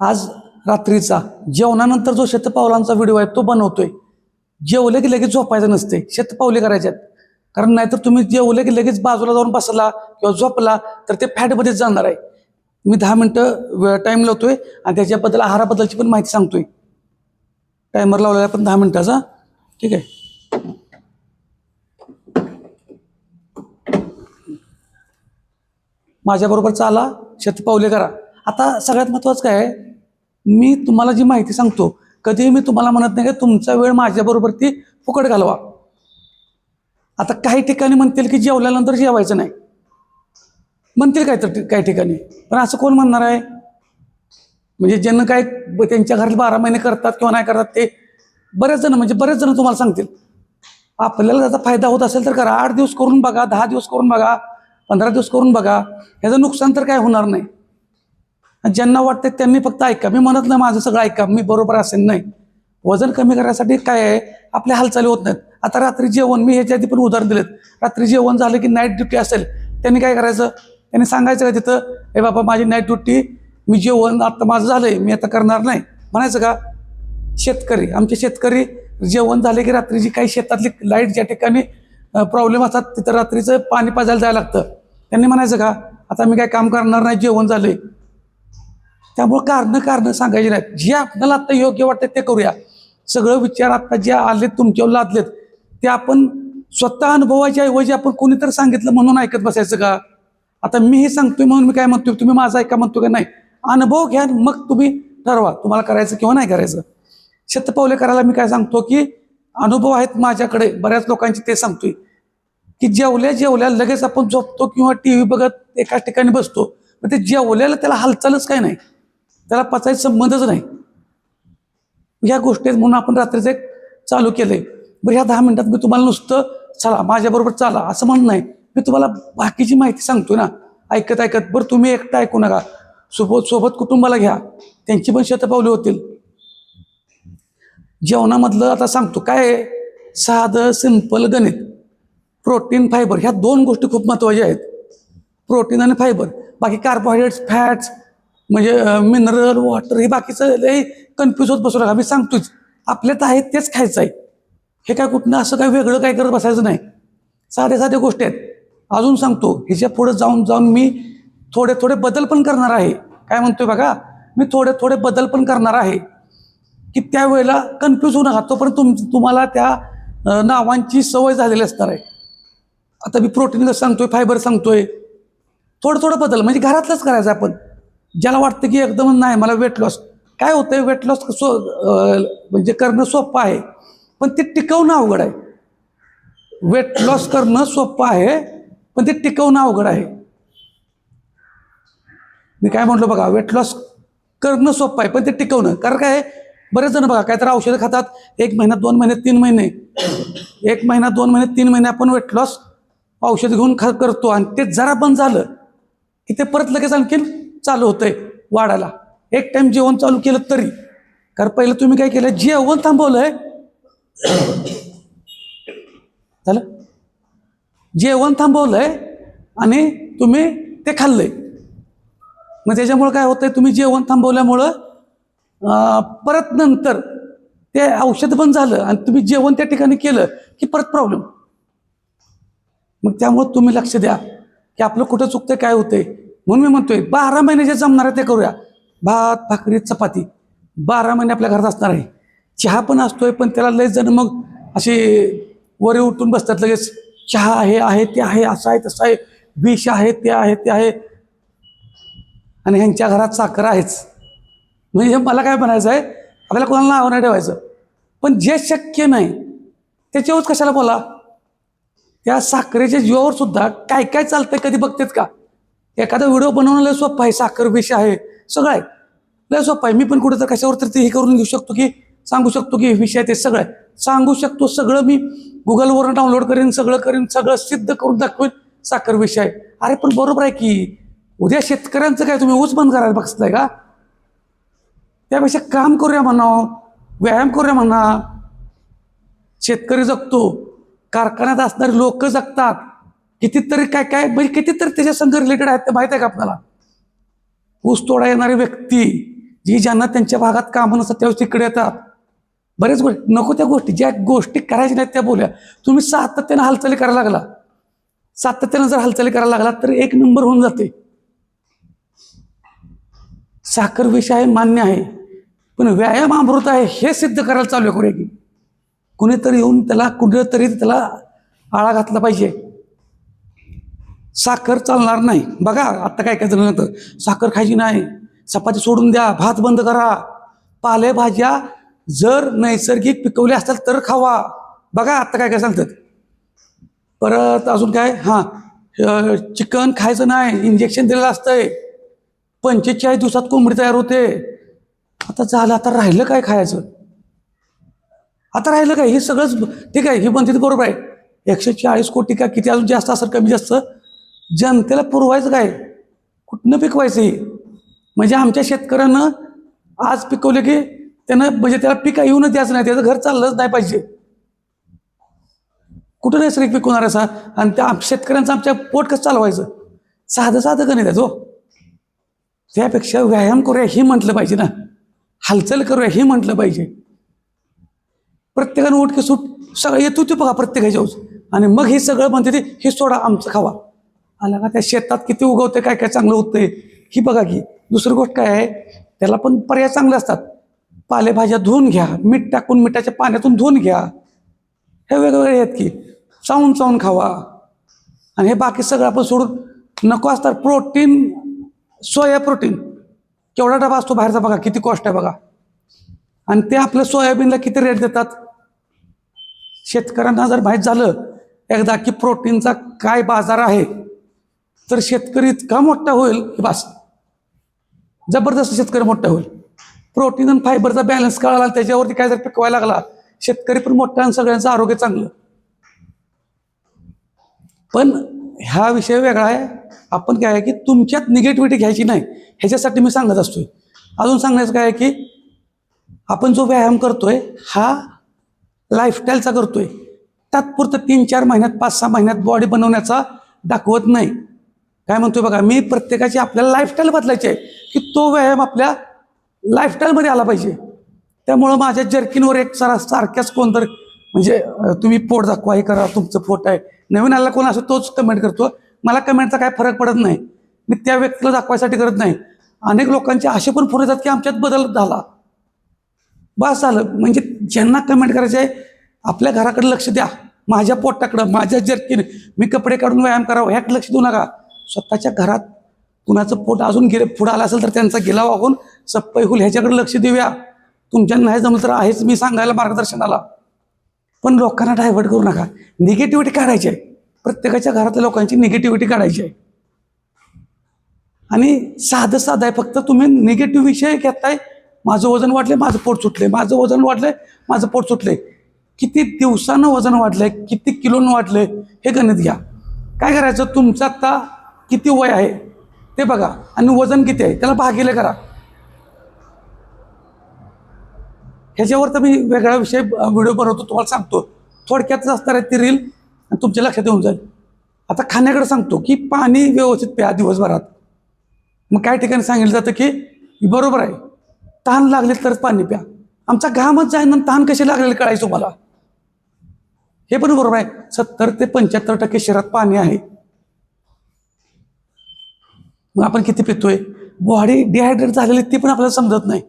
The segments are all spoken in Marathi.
आज रात्रीचा जेवणानंतर जो शतपावलांचा व्हिडिओ आहे तो बनवतोय. जेवले की लगेच झोपायचं नसते. शतपावले करायच्यात कारण नाहीतर तुम्ही जेवले की लगेच बाजूला जाऊन बसला किंवा झोपला तर ते फॅटमध्येच जाणार आहे. मी दहा मिनटं टाईम लावतोय आणि त्याच्याबद्दल आहाराबद्दलची पण माहिती सांगतोय. टायमर लावलेला आहे पण दहा मिनटाचा. ठीक आहे. माझ्याबरोबर चाला. शतपावले करा. आता सगळ्यात महत्त्वाचं काय आहे? मी तुम्हाला जी माहिती सांगतो कधीही मी तुम्हाला म्हणत नाही की तुमचा वेळ माझ्याबरोबर ती फुकट घालवा. आता काही ठिकाणी म्हणतील की जेवल्यानंतर जेवायचं नाही. म्हणतील काय तर काही ठिकाणी. पण असं कोण म्हणणार आहे? म्हणजे ज्यांना काय त्यांच्या घरात बारा महिने करतात किंवा नाही करतात ते बरेच जण म्हणजे बरेच जण तुम्हाला सांगतील. आपल्याला त्याचा फायदा होत असेल तर करा. आठ दिवस करून बघा दहा दिवस करून बघा पंधरा दिवस करून बघा. ह्याचं नुकसान तर काय होणार नाही. ज्यांना वाटतं त्यांनी फक्त ऐका. मी म्हणत नाही माझं सगळं ऐका. मी बरोबर असेल नाही. वजन कमी करण्यासाठी काय आहे? आपल्या हालचाली होत नाहीत. आता रात्री जेवण मी ह्याच्या आधी पण उदाहरण दिलेत. रात्री जेवण झालं की नाईट ड्युटी असेल त्यांनी काय करायचं? त्यांनी सांगायचं का तिथं? हे बाबा माझी नाईट ड्युटी मी जेवण आता माझं झालंय. मी आता करणार नाही. म्हणायचं का? शेतकरी आमचे शेतकरी जेवण झाले की रात्रीची काही शेतातली लाइट ज्या ठिकाणी प्रॉब्लेम असतात तिथं रात्रीचं पाणी पाजायला जायला लागतं. त्यांनी म्हणायचं का? आता मी काय काम करणार नाही जेवण झालंय. त्यामुळे कारणं कारणं सांगायची नाहीत जे आपल्याला आता योग्य वाटतं ते करूया. सगळं विचार आता जे आलेत तुमच्यावर लादलेत ते आपण स्वतः अनुभवाच्या ऐवजी आपण कोणीतरी सांगितलं म्हणून ऐकत बसायचं का? आता मी हे सांगतोय म्हणून मी काय म्हणतोय? तुम्ही माझा ऐका म्हणतो का? नाही. अनुभव घ्या मग तुम्ही ठरवा. तुम्हाला करायचं किंवा नाही करायचं. शतपावले करायला मी काय सांगतो की अनुभव आहेत माझ्याकडे. बऱ्याच लोकांचे ते सांगतोय. की जेवल्या जेवल्या लगेच आपण झोपतो किंवा टी व्ही बघत एकाच ठिकाणी बसतो. मग ते जेवल्याला त्याला हालचालच काय नाही. त्याला पचायचा संबंधच नाही. ह्या गोष्टी म्हणून आपण रात्रीचं एक चालू केलंय. बरं ह्या दहा मिनिटात मी तुम्हाला नुसतं चला माझ्याबरोबर चाला असं म्हणत नाही. मी तुम्हाला बाकीची माहिती सांगतो ना. ऐकत ऐकत बरं तुम्ही एकटं ऐकू नका. सोबत सोबत कुटुंबाला घ्या. त्यांची पण शतपावली होतील. जेवणामधलं आता सांगतो काय साधं सिंपल गणित. प्रोटीन फायबर ह्या दोन गोष्टी खूप महत्त्वाच्या आहेत. प्रोटीन आणि फायबर बाकी कार्बोहायड्रेट्स फॅट्स म्हणजे मिनरल वॉटर हे बाकीचं लय कन्फ्यूज होत बसू नका. मी सांगतोच. आपल्यात आहे तेच खायचं आहे. हे काय कुठनं असं काय वेगळं काय करत बसायचं नाही. साध्या साध्या गोष्टी आहेत. अजून सांगतो ह्याच्या पुढे जाऊन जाऊन मी थोडे थोडे बदल पण करणार आहे. काय म्हणतोय बघा? मी थोडे थोडे बदल पण करणार आहे. की त्यावेळेला कन्फ्यूज होऊ नका. तोपर्यंत तुम तुम्हाला त्या नावांची सवय झालेली असणार आहे. आता मी प्रोटीन सांगतोय? फायबर सांगतोय. थोडं थोडं बदल. म्हणजे घरातलंच करायचं आपण. ज्याला वाटतं की एकदम नाही मला वेट लॉस काय होतंय वेट लॉस सो म्हणजे करणं सोपं आहे पण ते टिकवणं अवघड आहे. वेट लॉस करणं सोपं आहे पण ते टिकवणं अवघड आहे. मी काय म्हटलं बघा वेट लॉस करणं सोपं आहे पण ते टिकवणं. कारण काय आहे, बरेच जण बघा काहीतरी औषधं खातात एक महिना दोन महिने तीन महिने. एक महिना दोन महिने तीन महिने आपण वेट लॉस औषध घेऊन ख करतो आणि ते जरा बंद झालं की ते परत लगेच आणखीन चालू होतंय वाढायला. एक टाइम जेवण चालू केलं तरी. कारण पहिलं तुम्ही काय केलं जेवण थांबवलंय. झालं? जेवण थांबवलंय आणि तुम्ही ते खाल्लंय. मग त्याच्यामुळं काय होतंय तुम्ही जेवण थांबवल्यामुळं परत नंतर ते औषध बंद झालं आणि तुम्ही जेवण त्या ठिकाणी केलं की परत प्रॉब्लेम मग त्यामुळं तुम्ही लक्ष द्या की आपलं कुठं चुकतंय काय होतंय. म्हणून मी म्हणतोय बारा महिने जे जमणार आहे ते करूया. भात भाकरी चपाती. बारा महिने आपल्या घरात असणार आहे. चहा पण असतोय पण त्याला लय जण मग असे वरे उठून बसतात लगेच. चहा हे आहे ते आहे असं आहे तसं आहे. विष आहे ते आहे ते आहे. आणि ह्यांच्या घरात साखर आहेच. म्हणजे मला काय म्हणायचं आहे आपल्याला कोणाला नाव नाही ठेवायचं. पण जे शक्य नाही त्याच्यावरच कशाला बोला? त्या साखरेच्या जीवावर सुद्धा काय काय चालतंय कधी बघतेत का? एखादा व्हिडिओ बनवणं लय सोपं आहे साखर विष आहे सगळं आहे. लय सोपं आहे. मी पण कुठं तर कशावर तर ते हे करून घेऊ शकतो की सांगू शकतो की हे विषय आहे ते सगळं आहे. सांगू शकतो सगळं मी गुगलवरून डाउनलोड करेन सगळं करेन सगळं सिद्ध करून दाखवेन साखर विषय आहे. अरे पण बरोबर आहे की उद्या शेतकऱ्यांचं काय तुम्ही ऊस बंद करायला बघताय का? त्यापेक्षा काम करूया म्हणा व्यायाम करूया म्हणा. शेतकरी जगतो कारखान्यात असणारे लोक जगतात. कितीतरी काय काय म्हणजे कितीतरी त्याच्या संघ रिलेटेड आहेत ते माहीत आहे का आपल्याला? ऊस तोडा येणारी व्यक्ती जी ज्यांना त्यांच्या भागात कामं नसतात त्यावेळेस तिकडे येतात. बरेच गोष्टी नको त्या गोष्टी ज्या गोष्टी करायच्या नाहीत त्या बोल्या. तुम्ही सातत्यानं हालचाली करायला लागला. सातत्यानं जर हालचाली करायला लागला तर एक नंबर होऊन जाते. साखर विष आहे मान्य आहे. पण व्यायाम अमृत आहे हे सिद्ध करायला चालू आहे करूया की कुणीतरी येऊन त्याला कुठेतरी त्याला आळा घातला पाहिजे. साखर चालणार नाही. बघा आत्ता काय काय झालं नंतर. साखर खायची नाही. चपाती सोडून द्या. भात बंद करा. पालेभाज्या जर नैसर्गिक पिकवल्या असतात तर खावा. बघा आत्ता काय काय सांगतात. परत अजून काय? हां. चिकन खायचं नाही. इंजेक्शन दिलेलं असतंय. पंचेचाळीस दिवसात कोंबडी तयार होते. आता झालं आता राहिलं काय खायचं? आता राहिलं काय? हे सगळंच ठीक आहे ही बनते ते बरोबर आहे. एकशे चाळीस कोटी का किती अजून जास्त असेल कमी जास्त? जनतेला पुरवायचं काय? कुठनं पिकवायचं हे? म्हणजे आमच्या शेतकऱ्यानं आज पिकवले की त्यानं म्हणजे त्याला पिका येऊनच द्यायचं नाही त्याचं घर चाललंच नाही पाहिजे. कुठं नैसर्गिक पिकवणार असा आणि त्या आम- शेतकऱ्यांचं आमच्या पोट कसं चालवायचं? साधं साधं गणित आहे तो. त्यापेक्षा व्यायाम करूया हे म्हटलं पाहिजे ना. हालचाल करूया हे म्हटलं पाहिजे. प्रत्येकानं उठके सूट सगळं येतो ते बघा प्रत्येकाच्या आणि मग हे सगळं म्हणते ते हे सोडा आमचं खावा. आला का त्या शेतात किती उगवते काय काय चांगलं होतंय? ही बघा की दुसरी गोष्ट काय आहे त्याला पण पर्याय चांगले असतात. पालेभाज्या धुवून घ्या मीठ टाकून मिठाच्या पाण्यातून धुवून घ्या. हे वेगवेगळे आहेत की चावून चावून खावा. आणि हे बाकी सगळं आपण सोडून नको असतात प्रोटीन सोया प्रोटीन. केवढा डबा असतो बाहेरचा बघा किती कॉस्ट आहे बघा. आणि ते आपल्या सोयाबीनला किती रेट देतात? शेतकऱ्यांना जर माहीत झालं एकदा की प्रोटीनचा काय बाजार आहे तर शेतकरी इतका मोठा होईल? की बस. जबरदस्त शेतकरी मोठा होईल. प्रोटीन आणि फायबरचा बॅलन्स कळाला त्याच्यावरती काय जर पिकवायला लागला शेतकरी पण मोठा आणि सगळ्यांचं आरोग्य चांगलं. पण हा विषय वेगळा आहे. आपण काय आहे की तुमच्यात निगेटिव्हिटी घ्यायची नाही. ह्याच्यासाठी मी सांगत असतोय. अजून सांगण्याचं काय आहे की आपण जो व्यायाम करतोय हा लाईफस्टाईलचा करतोय. तात्पुरतं तीन चार महिन्यात पाच सहा महिन्यात बॉडी बनवण्याचा दाखवत नाही. काय म्हणतोय बघा मी प्रत्येकाची आपल्याला लाईफस्टाईल बदलायची आहे की तो व्यायाम आपल्या लाईफस्टाईलमध्ये आला पाहिजे. त्यामुळं माझ्या जर्किनवर एक सारा सारख्याच कोणतर म्हणजे तुम्ही पोट दाखवा हे करा तुमचं पोट आहे. नवीन आला कोण असं तोच कमेंट करतो. मला कमेंटचा काय फरक पडत नाही. मी त्या व्यक्तीला दाखवायसाठी करत नाही. अनेक लोकांचे असे पण फोन येतात की आमच्यात बदल झाला. बस झालं. म्हणजे ज्यांना कमेंट करायचं आहे आपल्या घराकडे लक्ष द्या. माझ्या पोटाकडं माझ्या जर्कीन मी कपडे काढून व्यायाम करावा ह्याकडे लक्ष देऊ नका. स्वतःच्या घरात कुणाचं पोट अजून गिरे पुढं आलं असेल तर त्यांचा गेला वाहून सप्पई होईल ह्याच्याकडे लक्ष देऊया. तुमच्या नाही जमलं तर आहेच मी सांगायला मार्गदर्शनाला. पण लोकांना डायव्हर्ट करू नका. निगेटिव्हिटी काढायची आहे. प्रत्येकाच्या घरातल्या लोकांची निगेटिव्हिटी काढायची आहे. आणि साधं साधं आहे. फक्त तुम्ही निगेटिव्ह विषय घेताय. माझं वजन वाढले माझं पोट सुटले माझं वजन वाढलंय माझं पोट सुटले किती दिवसानं वजन वाढलंय किती किलोनं वाढलंय हे गणित घ्या. काय करायचं? तुमचं आत्ता किती वय आहे? ते बघा. आणि वजन किती आहे? त्याला भागिले करा. ह्याच्यावर तर मी वेगळा विषय व्हिडिओ बनवतो तुम्हाला सांगतो. थोडक्यातच असणार आहे ती रील आणि तुमच्या लक्षात येऊन जाईल. आता खाण्याकडे सांगतो की पाणी व्यवस्थित प्या दिवसभरात. मग काही ठिकाणी सांगितलं जातं की बरोबर आहे. तहान लागले तरच पाणी प्या. आमचा घामच जाईन आणि तहान कशी लागलेली कळायचं तुम्हाला? हे पण बरोबर आहे. सत्तर ते पंच्याहत्तर टक्के शहरात पाणी आहे. मग आपण किती पितोय? बॉडी डिहायड्रेट झालेली ती पण आपल्याला समजत नाही.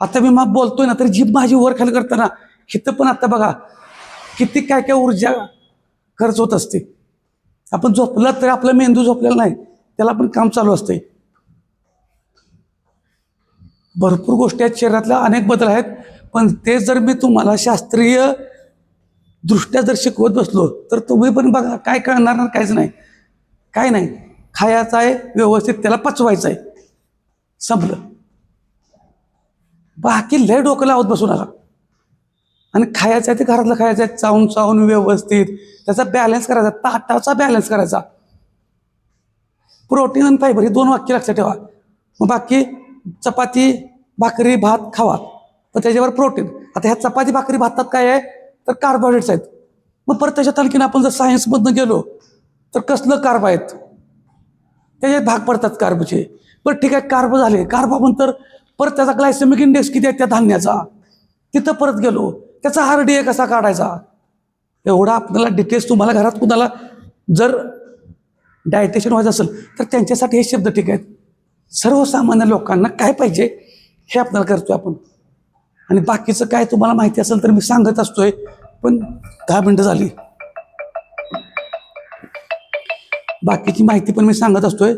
आता मी मग बोलतोय ना तरी जीभ माझी वर खाली करताना हिथं पण आता बघा किती काय काय ऊर्जा खर्च होत असते. आपण झोपलं तरी आपला मेंदू झोपलेला नाही त्याला पण काम चालू असते भरपूर गोष्टी आहेत शरीरातल्या अनेक बदल आहेत पण ते जर मी तुम्हाला शास्त्रीय दृष्ट्या जर शिकवत बसलो तर तुम्ही पण बघा काय कळणार काहीच नाही. काय नाही. खायचं आहे व्यवस्थित त्याला पचवायचं आहे. संपलं. बाकी लय डोकं लावत बसू नका आणि खायचं आहे ते घरातलं खायचं आहे चावून चावून व्यवस्थित. त्याचा बॅलन्स करायचा ताटाचा बॅलन्स करायचा. प्रोटीन आणि फायबर ही दोन वाक्य लक्षात ठेवा. मग बाकी चपाती भाकरी भात खावा. तर त्याच्यावर प्रोटीन आता ह्या चपाती भाकरी भातात काय आहे? तर कार्बोहायड्रेट्स आहेत. मग परत त्याच्यात आणखीन आपण जर सायन्समधनं गेलो तर कसलं कार्ब आहेत? त्याच्यात भाग पडतात कार्बचे. बरं ठीक आहे कार्ब झाले. कार्बानंतर तर परत त्याचा ग्लायसेमिक इंडेक्स किती आहे त्या धान्याचा? तिथं परत गेलो. त्याचा हार डी कसा काढायचा? एवढा आपल्याला डिटेल्स तुम्हाला घरात कुणाला जर डायटेशन व्हायचं असेल तर त्यांच्यासाठी हे शब्द ठीक आहेत. सर्वसामान्य लोकांना काय पाहिजे हे आपल्याला करतोय आपण. आणि बाकीचं काय तुम्हाला माहिती असेल तर मी सांगत असतोय पण दहा मिनटं झाली. बाकीची माहिती पण मी सांगत असतोय.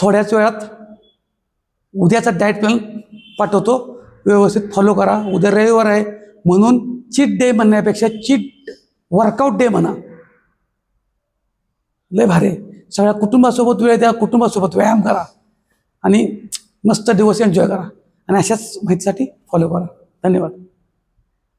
थोड्याच वेळात उद्याचा डाएट प्लॅन पाठवतो. व्यवस्थित फॉलो करा. उद्या रविवार आहे. म्हणून चीट डे म्हणण्यापेक्षा चीट वर्कआउट डे म्हणा. लय भारी आहे. सगळ्या कुटुंबासोबत वेळ द्या. कुटुंबासोबत व्यायाम करा. आणि मस्त दिवस एन्जॉय करा. आणि अशाच माहितीसाठी फॉलो करा. धन्यवाद.